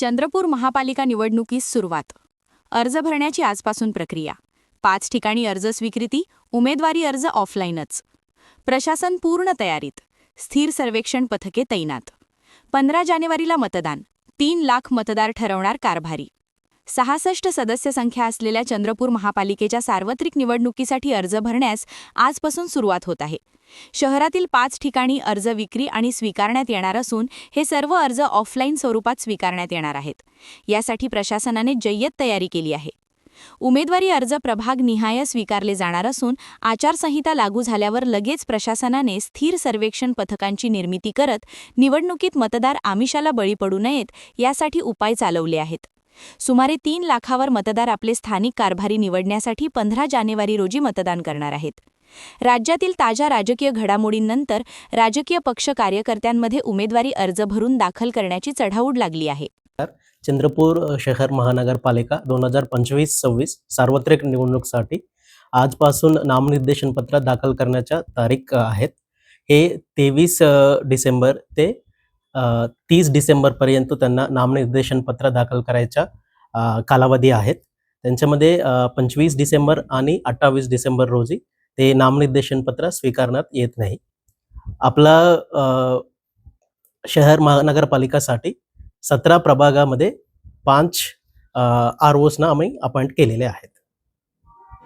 चंद्रपूर महापालिका निवडणुकीस सुरुवात. अर्ज भरण्याची आजपासून प्रक्रिया. पाच ठिकाणी अर्ज स्वीकृती उमेदवारी अर्ज ऑफलाईनच. प्रशासन पूर्ण तयारीत. स्थिर सर्वेक्षण पथके तैनात. पंधरा जानेवारीला मतदान. तीन लाख मतदार ठरवणार कारभारी. सहासष्ट सदस्य संख्या असलेल्या चंद्रपूर महापालिकेच्या सार्वत्रिक निवडणुकीसाठी अर्ज भरण्यास आजपासून सुरुवात होत आहे. शहरातील पाच ठिकाणी अर्ज विक्री आणि स्वीकारण्यात येणार असून हे सर्व अर्ज ऑफलाईन स्वरूपात स्वीकारण्यात येणार आहेत. यासाठी प्रशासनाने जय्यत तयारी केली आहे. उमेदवारी अर्ज प्रभाग निहाय स्वीकारले जाणार असून आचारसंहिता लागू झाल्यावर लगेच प्रशासनाने स्थिर सर्वेक्षण पथकांची निर्मिती करत निवडणुकीत मतदार आमिषाला बळी पडू नयेत यासाठी उपाय चालवले आहेत. सुमारे तीन लाखावर मतदार आपले स्थानिक कारभारी निवडण्यासाठी पंधरा जानेवारी रोजी मतदान करणार आहेत. राज्यातील ताज्या राजकीय घडामोडींनंतर राजकीय पक्ष कार्यकर्त्यांमध्ये उमेदवारी अर्ज भरून दाखल करण्याची चढाऊड लागली आहे. चंद्रपूर शहर महानगरपालिका दोन हजार पंचवीस सव्वीस सार्वत्रिक निवडणुकीसाठी आजपासून नामनिर्देशनपत्र दाखल करण्याच्या तारीख आहेत. हे तेवीस डिसेंबर ते तीस डिसेंबरपर्यंत त्यांना नामनिर्देशन पत्र दाखल करायच्या कालावधी आहेत. त्यांच्यामध्ये पंचवीस डिसेंबर आणि अठ्ठावीस डिसेंबर रोजी ते नामनिर्देशन पत्र स्वीकारण्यात येत नाही. आपला शहर महानगरपालिकासाठी सतरा प्रभागामध्ये पाच आर ओसना आम्ही अपॉइंट केलेले आहेत.